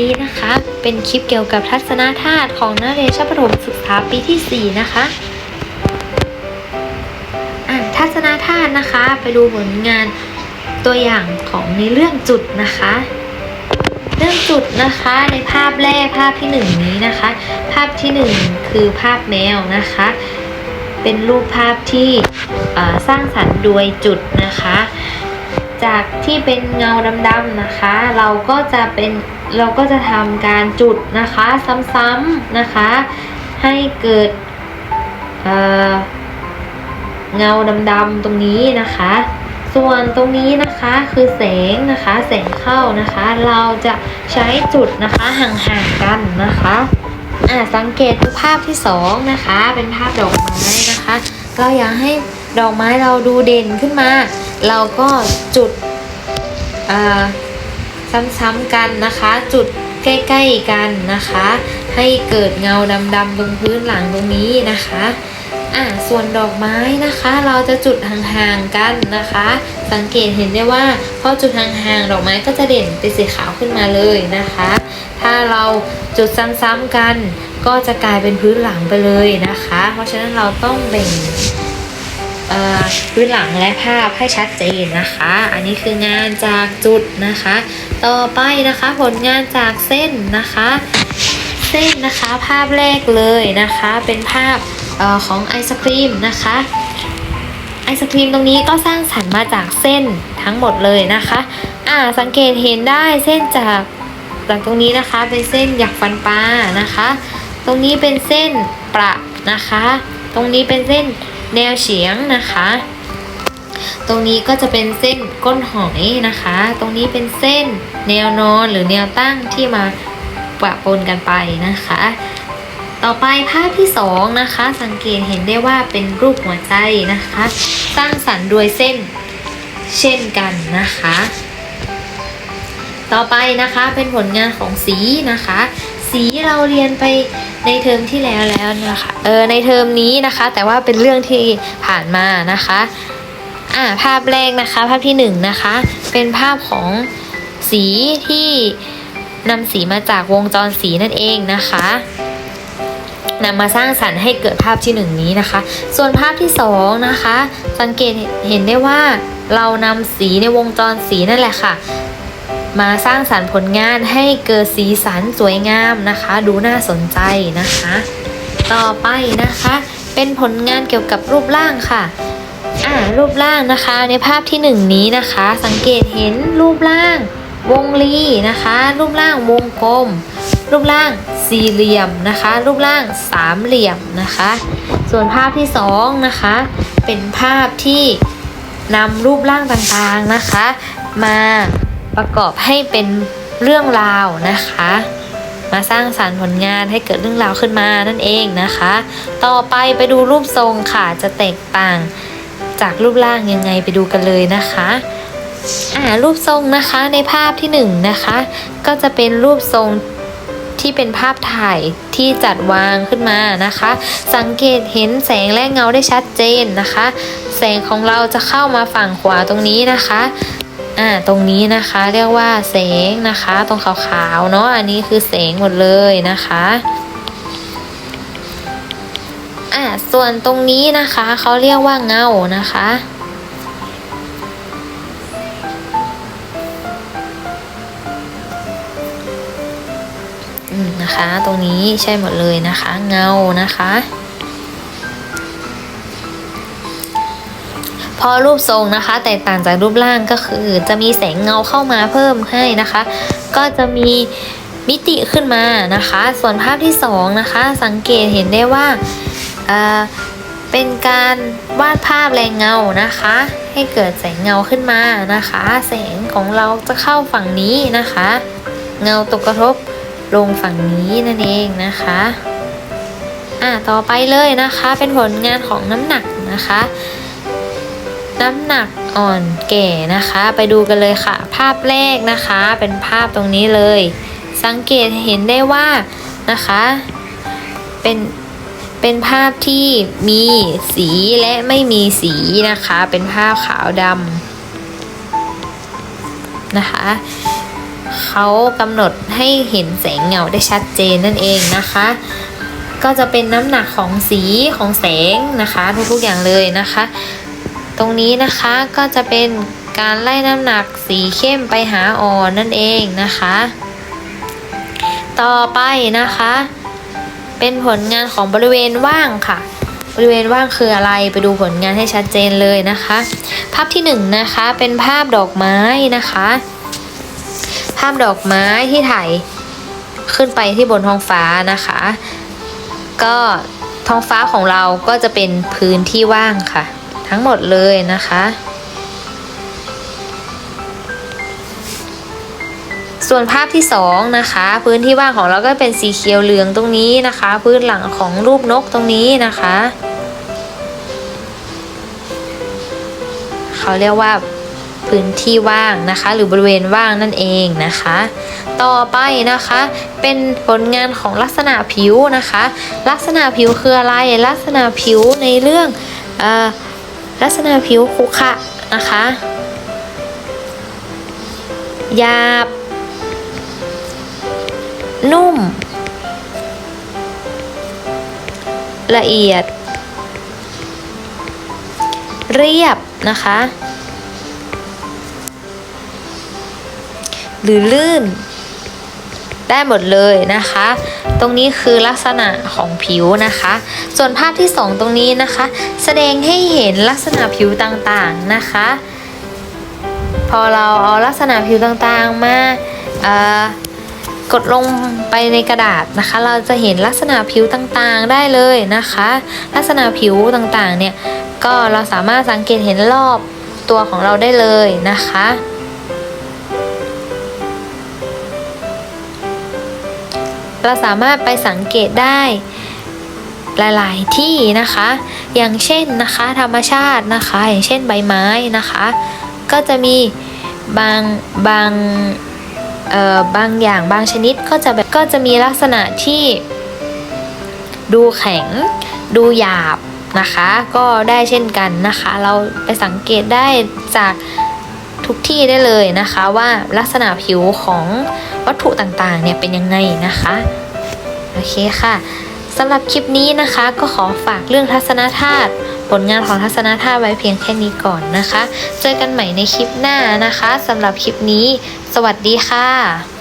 นี้นะคะ เป็นคลิปเกี่ยวกับทัศนธาตุของนักเรียนชั้นประถมศึกษาปีที่ 4 นะคะอะทัศนธาตุนะคะ ไปดูผลงานตัวอย่างของในเรื่องจุดนะคะ เรื่องจุดนะคะในภาพแรกภาพที่หนึ่งนี้นะคะ ภาพที่หนึ่งคือภาพแมวนะคะ เป็นรูปภาพที่สร้างสรรค์โดยจุดนะคะ จากที่เป็นเงาดำๆนะคะ เราก็จะเป็นเราก็จะทำการจุดนะคะซ้ำๆนะคะ ให้เกิดเเงาดำๆตรงนี้นะคะ ส่วนตรงนี้นะคะคือแสงนะคะแสงเข้านะคะ เราจะใช้จุดนะคะห่างๆกันนะคะอ่าสังเกตดูภาพที่สองนะคะ เป็นภาพดอกไม้นะคะเราอยากให้ดอกไม้เราดูเด่นขึ้นมา เราก็จุดซ้ำๆกันนะคะ จุดใกล้ๆกันนะคะ ให้เกิดเงาดำๆตรงพื้นหลังตรงนี้นะคะอ่าส่วนดอกไม้นะคะ เราจะจุดห่างๆกันนะคะ สังเกตเห็นได้ว่าพอจุดห่างๆดอกไม้ก็จะเด่นเป็นสีขาวขึ้นมาเลยนะคะ ถ้าเราจุดซ้ำๆกัน ก็จะกลายเป็นพื้นหลังไปเลยนะคะ เพราะฉะนั้นเราต้องแบ่ง พื้นหลังและภาพให้ชัดเจนนะคะ อันนี้คืองานจากจุดนะคะ ต่อไปนะคะผลงานจากเส้นนะคะ เส้นนะคะภาพแรกเลยนะคะ เป็นภาพออของไอศครีมนะคะไอศครีมตรงนี้ก็สร้างสรรค์มาจากเส้นทั้งหมดเลยนะคะ อ่าสังเกตเห็นได้เส้นจากจากตรงนี้นะคะ เป็นเส้นหยักฟันปลานะคะ ตรงนี้เป็นเส้นประนะคะ ตรงนี้เป็นเส้น แนวเฉียงนะคะ ตรงนี้ก็จะเป็นเส้นก้นหอยนะคะ ตรงนี้เป็นเส้นแนวนอนหรือแนวตั้งที่มาปะปนกันไปนะคะ ต่อไปภาพที่สองนะคะ สังเกตเห็นได้ว่าเป็นรูปหัวใจนะคะ สร้างสรรค์โดยเส้นเช่นกันนะคะ ต่อไปนะคะเป็นผลงานของสีนะคะ สีเราเรียนไปในเทอมที่แล้วแล้วนะคะเออในเทอมนี้นะคะ แต่ว่าเป็นเรื่องที่ผ่านมานะคะอ่าภาพแรกนะคะ ภาพที่หนึ่งนะคะ เป็นภาพของสีที่นำสีมาจากวงจรสีนั่นเองนะคะนำมาสร้างสรรค์ให้เกิดภาพที่หนึ่งนี้นะคะ ส่วนภาพที่สองนะคะ สังเกตเห็นได้ว่าเรานำสีในวงจรสีนั่นแหละค่ะ มาสร้างสรรค์ผลงานให้เกิดสีสันสวยงามนะคะ ดูน่าสนใจนะคะ ต่อไปนะคะ เป็นผลงานเกี่ยวกับรูปร่างค่ะอ่ารูปร่างนะคะในภาพที่หนึ่งนี้นะคะ สังเกตเห็นรูปร่าง วงรีนะคะ รูปร่างวงกลม รูปร่างสี่เหลี่ยมนะคะ รูปร่างสามเหลี่ยมนะคะ ส่วนภาพที่สองนะคะเป็นภาพที่นำรูปร่างต่างๆนะคะ มา ประกอบให้เป็นเรื่องราวนะคะ มาสร้างสารรค์ผลงานให้เกิดเรื่องราวขึ้นมานั่นเองนะคะ ต่อไปไปดูรูปทรงค่ะจะแตกต่างจากรูปร่างยังไงไปดูกันเลยนะคะอ่ารูปทรงนะคะในภาพที่หนึ่งนะคะ ก็จะเป็นรูปทรงที่เป็นภาพถ่ายที่จัดวางขึ้นมานะคะ สังเกตเห็นแสงและเงาได้ชัดเจนนะคะ แสงของเราจะเข้ามาฝั่งขวาตรงนี้นะคะ อ่าตรงนี้นะคะเรียกว่าแสงนะคะ ตรงขาวๆเนาะอันนี้คือแสงหมดเลยนะคะอ่าส่วนตรงนี้นะคะเขาเรียกว่าเงานะคะอืมนะคะ ตรงนี้ใช่หมดเลยนะคะ เงานะคะ พอรูปทรงนะคะแตกต่างจากรูปร่างก็คือ จะมีแสงเงาเข้ามาเพิ่มให้นะคะ ก็จะมีมิติขึ้นมานะคะ ส่วนภาพที่สองนะคะสังเกตเห็นได้ว่าเเป็นการวาดภาพแรงเงานะคะ ให้เกิดแสงเงาขึ้นมานะคะ แสงของเราจะเข้าฝั่งนี้นะคะ เงาตกกระทบลงฝั่งนี้นั่นเองนะคะอ่าต่อไปเลยนะคะเป็นผลงานของน้ำหนักนะคะ น้ำหนักอ่อนแก่นะคะ ไปดูกันเลยค่ะ ภาพแรกนะคะ เป็นภาพตรงนี้เลย สังเกตเห็นได้ว่านะคะ เป็นเป็นภาพที่มีสีและไม่มีสีนะคะ เป็นภาพขาวดำนะคะเขากำหนดให้เห็นแสงเงาได้ชัดเจนนั่นเองนะคะ ก็จะเป็นน้ำหนักของสีของแสงนะคะ ทุกๆอย่างเลยนะคะ ตรงนี้นะคะก็จะเป็นการไล่น้ำหนักสีเข้มไปหาอ่อนนั่นเองนะคะ ต่อไปนะคะ เป็นผลงานของบริเวณว่างค่ะ บริเวณว่างคืออะไรไปดูผลงานให้ชัดเจนเลยนะคะ ภาพที่หนึ่งนะคะเป็นภาพดอกไม้นะคะ ภาพดอกไม้ที่ถ่ายขึ้นไปที่บนท้องฟ้านะคะ ก็ท้องฟ้าของเราก็จะเป็นพื้นที่ว่างค่ะ ทั้งหมดเลยนะคะ ส่วนภาพที่สองนะคะ พื้นที่ว่างของเราก็เป็นสีเขียวเหลืองตรงนี้นะคะ พื้นหลังของรูปนกตรงนี้นะคะเขาเรียกว่าพื้นที่ว่างนะคะ หรือบริเวณว่างนั่นเองนะคะ ต่อไปนะคะเป็นผลงานของลักษณะผิวนะคะ ลักษณะผิวคืออะไรลักษณะผิวในเรื่องอ ลักษณะผิวขรุขะนะคะหยาบ นุ่ม ละเอียด เรียบนะคะ หรือลื่น ได้หมดเลยนะคะ รงนี้คือลักษณะของผิวนะคะ ส่วนภาพที่สองตรงนี้นะคะ แสดงให้เห็นลักษณะผิวต่างๆนะคะ พอเราเอาลักษณะผิวต่างๆมากดลงไปในกระดาษนะคะ เราจะเห็นลักษณะผิวต่างๆได้เลยนะคะ ลักษณะผิวต่างๆเนี่ยก็เราสามารถสังเกตเห็นรอบตัวของเราได้เลยนะคะ เราสามารถไปสังเกตได้หลาย ๆ ที่นะคะ อย่างเช่นนะคะ ธรรมชาตินะคะ อย่างเช่นใบไม้นะคะ ก็จะมีบางบางเอ่อบางอย่างบางชนิดก็จะแบบก็จะมีลักษณะที่ ดูแข็ง ดูหยาบนะคะ ก็ได้เช่นกันนะคะ เราไปสังเกตได้จากทุกที่ได้เลยนะคะว่าลักษณะผิวของ วัตถุต่างๆเนี่ยเป็นยังไงนะคะโอเคค่ะสำหรับคลิปนี้นะคะก็ขอฝากเรื่องทัศนธาตุผลงานของทัศนธาตุไว้เพียงแค่นี้ก่อนนะคะ เจอกันใหม่ในคลิปหน้านะคะสำหรับคลิปนี้ สวัสดีค่ะ